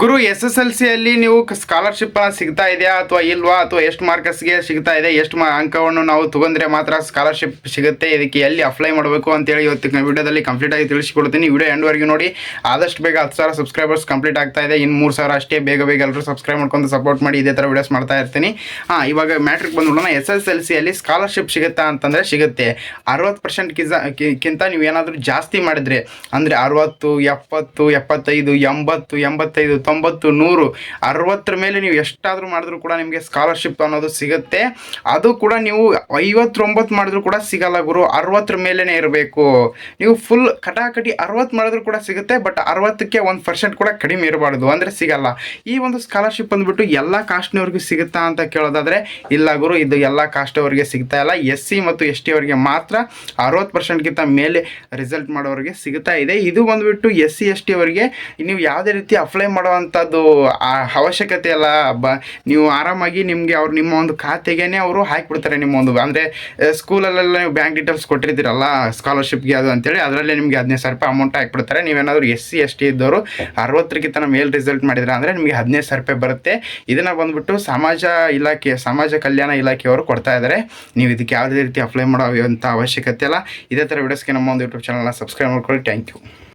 ಗುರು, S S L ಸಿಯಲ್ಲಿ ನೀವು scholarship ಸಿಗ್ತಾ ಇದೆಯಾ ಅಥವಾ ಇಲ್ವಾ? ಅಥವಾ ಎಷ್ಟು ಮಾರ್ಕಸ್ಗೆ ಸಿಗ್ತಾ ಇದೆ? ಎಷ್ಟು ಅಂಕವನ್ನು ನಾವು ತಗೊಂಡ್ರೆ ಮಾತ್ರ ಸ್ಕಾಲರ್ಶಿಪ್ ಸಿಗುತ್ತೆ? ಇದಕ್ಕೆ ಎಲ್ಲಿ ಅಪ್ಲೈ ಮಾಡಬೇಕು ಅಂತೇಳಿ ಇವತ್ತು ವಿಡಿಯೋದಲ್ಲಿ ಕಂಪ್ಲೀಟ್ ಆಗಿ ತಿಳಿಸಿಕೊಡ್ತೀನಿ. ವಿಡಿಯೋ ಎಂಡ್ವರೆಗೂ ನೋಡಿ. ಆದಷ್ಟು ಬೇಗ ಹತ್ತು ಸಾವಿರ ಸಬ್ಸ್ಕ್ರೈಬರ್ಸ್ ಕಂಪ್ಲೀಟ್ ಆಗ್ತಾ ಇದೆ. ಇನ್ನು ಮೂರು ಸಾವಿರ ಅಷ್ಟೇ ಬೇಗ ಬೇಗ ಎಲ್ಲರೂ ಸಬ್ಸ್ಕ್ರೈಬ್ ಮಾಡ್ಕೊಂಡು ಸಪೋರ್ಟ್ ಮಾಡಿ ಇದೇ ಥರ ವಿಡಿಯೋಸ್ ಮಾಡ್ತಾ ಇರ್ತೀನಿ. ಹಾಂ, ಇವಾಗ ಮ್ಯಾಟ್ರಿಕ್ ಬಂದ್ಬಿಡೋಣ. ಎಸ್ ಎಸ್ ಎಲ್ ಸಿಯಲ್ಲಿ ಸ್ಕಾಲರ್ಶಿಪ್ ಸಿಗುತ್ತಾ ಅಂತಂದರೆ ಸಿಗುತ್ತೆ. ಅರವತ್ತು ಪರ್ಸೆಂಟ್ ಕಿಂತ ನೀವು ಏನಾದರೂ ಜಾಸ್ತಿ ಮಾಡಿದ್ರೆ, ಅಂದರೆ ಅರವತ್ತು, ಎಪ್ಪತ್ತು, ಎಪ್ಪತ್ತೈದು, ಎಂಬತ್ತು, ಎಂಬತ್ತೈದು ತೊಂಬತ್ತು, ನೂರು, ಅರವತ್ತರ ಮೇಲೆ ನೀವು ಎಷ್ಟಾದರೂ ಮಾಡಿದ್ರು ಕೂಡ ನಿಮಗೆ ಸ್ಕಾಲರ್ಶಿಪ್ ಅನ್ನೋದು ಸಿಗುತ್ತೆ. ಅದು ಕೂಡ ನೀವು ಐವತ್ತೊಂಬತ್ತು ಮಾಡಿದ್ರು ಕೂಡ ಸಿಗಲ್ಲ ಗುರು, ಅರವತ್ತರ ಮೇಲೇ ಇರಬೇಕು. ನೀವು ಫುಲ್ ಕಟಾಕಟಿ ಅರವತ್ತು ಮಾಡಿದ್ರು ಕೂಡ ಸಿಗುತ್ತೆ ಬಟ್ ಅರವತ್ತಕ್ಕೆ ಒಂದು ಪರ್ಸೆಂಟ್ ಕೂಡ ಕಡಿಮೆ ಇರಬಾರ್ದು, ಅಂದರೆ ಸಿಗಲ್ಲ. ಈ ಒಂದು ಸ್ಕಾಲರ್ಶಿಪ್ ಬಂದುಬಿಟ್ಟು ಎಲ್ಲ ಕಾಸ್ಟ್ನವ್ರಿಗೂ ಸಿಗುತ್ತಾ ಅಂತ ಕೇಳೋದಾದರೆ, ಇಲ್ಲ ಗುರು, ಇದು ಎಲ್ಲ ಕಾಸ್ಟವರಿಗೆ ಸಿಗ್ತಾ ಇಲ್ಲ. ಎಸ್ ಸಿ ಮತ್ತು ಎಸ್ ಟಿ ಅವರಿಗೆ ಮಾತ್ರ ಅರವತ್ತು ಪರ್ಸೆಂಟ್ಗಿಂತ ಮೇಲೆ ರಿಸಲ್ಟ್ ಮಾಡೋರಿಗೆ ಸಿಗ್ತಾ ಇದೆ. ಇದು ಬಂದ್ಬಿಟ್ಟು ಎಸ್ ಸಿ ಎಸ್ ಟಿ ಅವರಿಗೆ ನೀವು ಯಾವುದೇ ರೀತಿ ಅಪ್ಲೈ ಮಾಡುವಂಥದ್ದು ಅವಶ್ಯಕತೆ ಇಲ್ಲ ಬ, ನೀವು ಆರಾಮಾಗಿ ನಿಮಗೆ ಅವ್ರು ನಿಮ್ಮ ಒಂದು ಖಾತೆಗೇ ಅವರು ಹಾಕಿಬಿಡ್ತಾರೆ ನಿಮ್ಮ ಒಂದು, ಅಂದರೆ ಸ್ಕೂಲಲ್ಲೆಲ್ಲ ನೀವು ಬ್ಯಾಂಕ್ ಡೀಟೇಲ್ಸ್ ಕೊಟ್ಟಿರ್ತೀರಲ್ಲ, ಸ್ಕಾಲರ್ಶಿಪ್ಗೆ ಅದು ಅಂತೇಳಿ, ಅದರಲ್ಲೇ ನಿಮಗೆ ಹದಿನೈದು ಸಾವಿರ ರೂಪಾಯಿ ಅಮೌಂಟ್ ಹಾಕಿಬಿಡ್ತಾರೆ. ನೀವೇನಾದರೂ ಎಸ್ ಸಿ, ಎಸ್ ಟಿ ಇದ್ದವರು ಅರವತ್ತರಿಗಿಂತ ಮೇಲ್ ರಿಸಲ್ಟ್ ಮಾಡಿದ್ರೆ ಅಂದರೆ ನಿಮಗೆ ಹದಿನೈದು ಸಾವಿರ ರೂಪಾಯಿ ಬರುತ್ತೆ. ಇದನ್ನು ಬಂದುಬಿಟ್ಟು ಸಮಾಜ ಇಲಾಖೆ, ಸಮಾಜ ಕಲ್ಯಾಣ ಇಲಾಖೆಯವರು ಕೊಡ್ತಾ ಇದ್ದಾರೆ. ನೀವು ಇದಕ್ಕೆ ಯಾವುದೇ ರೀತಿ ಅಪ್ಲೈ ಮಾಡೋ ಅವಶ್ಯಕತೆ ಇಲ್ಲ ಇದೇ ಥರ ವಿಡಿಯೋಸ್ಗೆ ನಮ್ಮ ಒಂದು ಯೂಟ್ಯೂಬ್ ಚಾನಲ್ನ ಸಬ್ಸ್ಕ್ರೈಬ್ ಮಾಡ್ಕೊಳ್ಳಿ. Thank you